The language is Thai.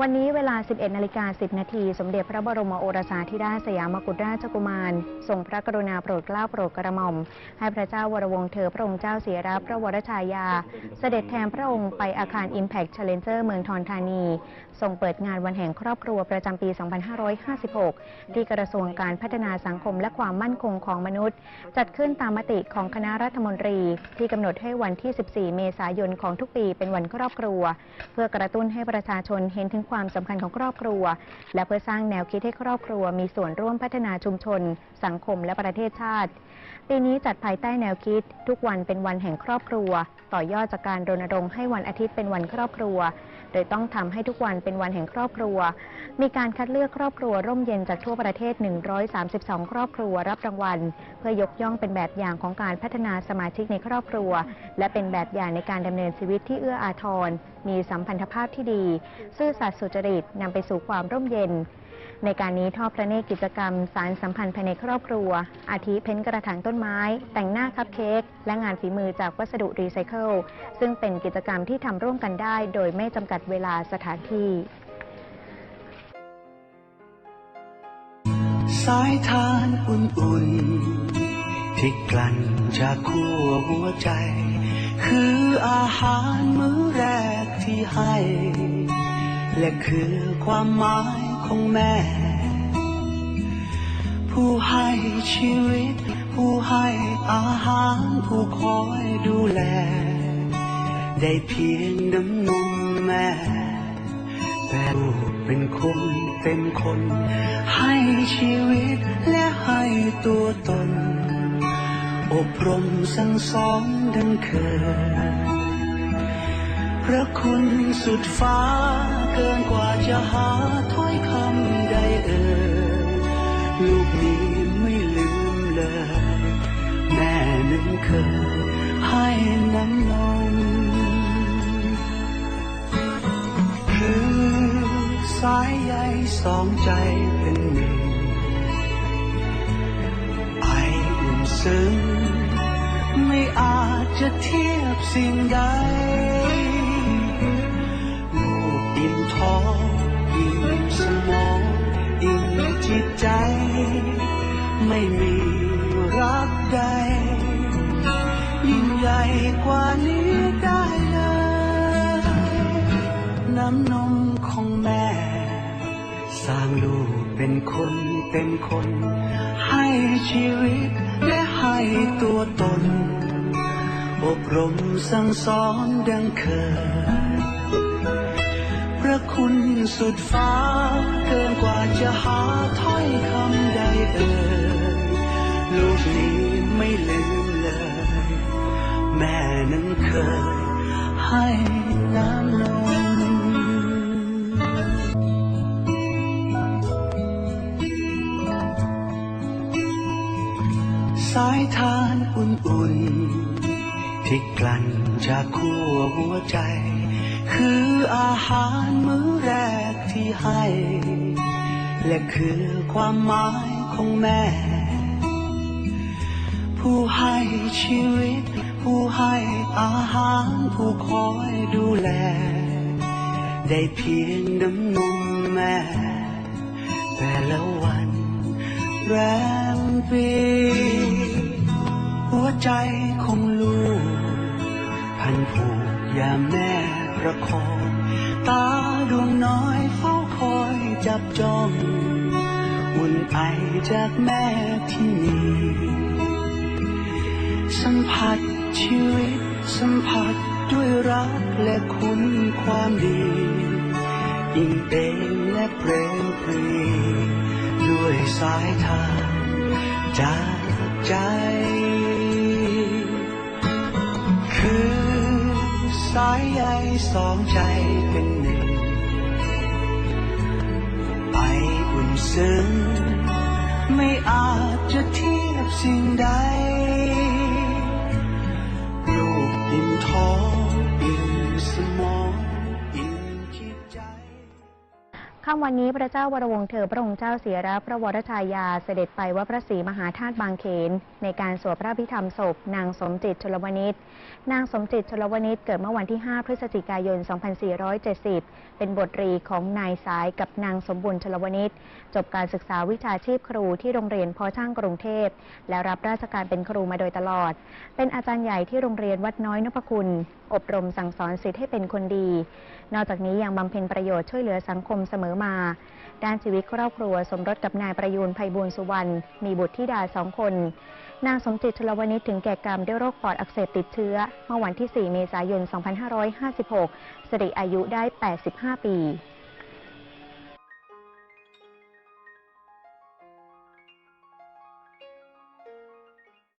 วันนี้เวลา 11นาฬิกา10 นาที สมเด็จพระบรมโอรสาธิราชสยามกุฎราชกุมารทรงพระกรุณาโปรดเกล้าโปรดกระหม่อม ให้พระเจ้าวรวงเธอพระองค์เจ้าเสียรับพระวรชายา เสด็จแทนพระองค์ไปอาคาร Impact Challenger เมืองทองธานี ทรงเปิดงานวันแห่งครอบครัวประจำปี 2556 ที่กระทรวงการพัฒนาสังคมและความมั่นคงของมนุษย์ จัดขึ้นตามมติของคณะรัฐมนตรี ที่กำหนดให้วันที่ 14 เมษายนของทุกปีเป็นวันครอบครัว เพื่อกระตุ้นให้ประชาชนเห็นถึงความสำคัญของครอบครัว และเพื่อสร้างแนวคิดให้ครอบครัว มีส่วนร่วมพัฒนาชุมชน สังคมและประเทศชาติ ปีนี้จัดภายใต้แนวคิด ทุกวันเป็นวันแห่งครอบครัว ต่อยอดจากการรณรงค์ให้วันอาทิตย์เป็นวันครอบครัว โดยต้องทำให้ทุกวันเป็นวันแห่งครอบครัว มีการคัดเลือกครอบครัวร่มเย็นจากทั่วประเทศ 132 ครอบครัวรับรางวัล เพื่อยกย่องเป็นแบบอย่างของการพัฒนาสมาชิกในครอบครัว และเป็นแบบอย่างในการดำเนินชีวิตที่เอื้ออาทร มีสัมพันธภาพที่ดี ซื่อสัตย์สุจริตนำไปสู่ความร่มเย็น ในการนี้ทอดพระเนตรกิจกรรม สารสัมพันธ์ภายในครอบครัว อาทิเพ้นกระถางต้นไม้ แต่งหน้าคัพเค้กและงานฝีมือจากวัสดุรีไซเคิลซึ่งเป็นกิจกรรมที่ทำร่วมกันได้ โดยไม่จำกัดเวลาสถานที่ สายทานอุ่นๆ ที่กลั่นจากขั้วหัวใจ คืออาหารมื้อแรกที่ให้ และคือความหมาย ของแม่ ผู้ให้ชีวิต ผู้ให้อาหาร ผู้คอยดูแล ได้เพียงน้ำนมแม่ แต่ลูกเป็นคนเต็มคน ให้ชีวิตและให้ตัวตน อบรมสั่งสอนดังเคยพระคุณสุดฟ้าเกินกว่าจะหา เคยให้น้ำนมคือสายใยสองใจเป็นหนึ่งไออุ่นซึ้งไม่อาจจะเทียบสิ่งใดลูกอิ่มท้องอิ่มสมองอิ่มจิตใจ ไม่มีรักใด กว่านี้ได้เลย น้ำนมของแม่ สร้างลูกเป็นคนเต็มคน ให้ชีวิตและให้ตัวตน อบรมสั่งสอนดังเคย พระคุณสุดฟ้าเกินกว่าจะหาถ้อยคำ เคยให้น้ำนมสายทานอุ่นๆ ที่กลั่นจากขั้วหัวใจ คืออาหารมื้อแรกที่ให้ และคือความหมายของแม่ ชีวิต ผู้ให้อาหารผู้คอยดูแล ได้เพียงน้ำนมแม่ แต่ละวันแรมปีหัวใจของลูก พันผูกยามแม่ประคองตาดวงน้อยเฝ้าคอยจับจ้องอุ่นไอจากแม่ที่มี สัมผัสชีวิต สัมผัสด้วยรักและคุณความดี ยิ่งเต็มและเปรมปรีด้วยสายทานจากใจคือสายใยสองใจเป็นหนึ่งไออุ่นซึ้งไม่อาจจะเทียบสิ่งใด กอิ่มท้ ค่ำวันนี้พระเจ้าวรวงเธอพระองค์เจ้าเสียรับพระวรชายาเสด็จไปวัดพระศรีมหาธาตุบางเขน ในการสวดพระพิธรรมศพ นางสมจิตชลวนิชนางสมจิตชลวนิชเกิดเมื่อวันที่ 5 พฤศจิกายน 2470 เป็นบทรีของนายสายกับนางสมบุญชลวนิชจบการศึกษาวิชาชีพครูที่โรงเรียนพอช่างกรุงเทพ และรับราชการเป็นครูมาโดยตลอด เป็นอาจารย์ใหญ่ที่โรงเรียนวัดน้อยนพคุณ อบรมสั่งสอนศิษย์ให้เป็นคนดี นอกจากนี้ยังบำเพ็ญประโยชน์ช่วยเหลือสังคมเสมอมา ด้านชีวิตครอบครัว สมรสกับนายประยูนภัยบูลสุวรรณ มีบุตรธิดาสองคน นางสมจิตชลวณิชถึงแก่กรรมด้วยโรคปอดอักเสบติดเชื้อ เมื่อวันที่ 4 เมษายน 2556 สิริอายุได้ 85 ปี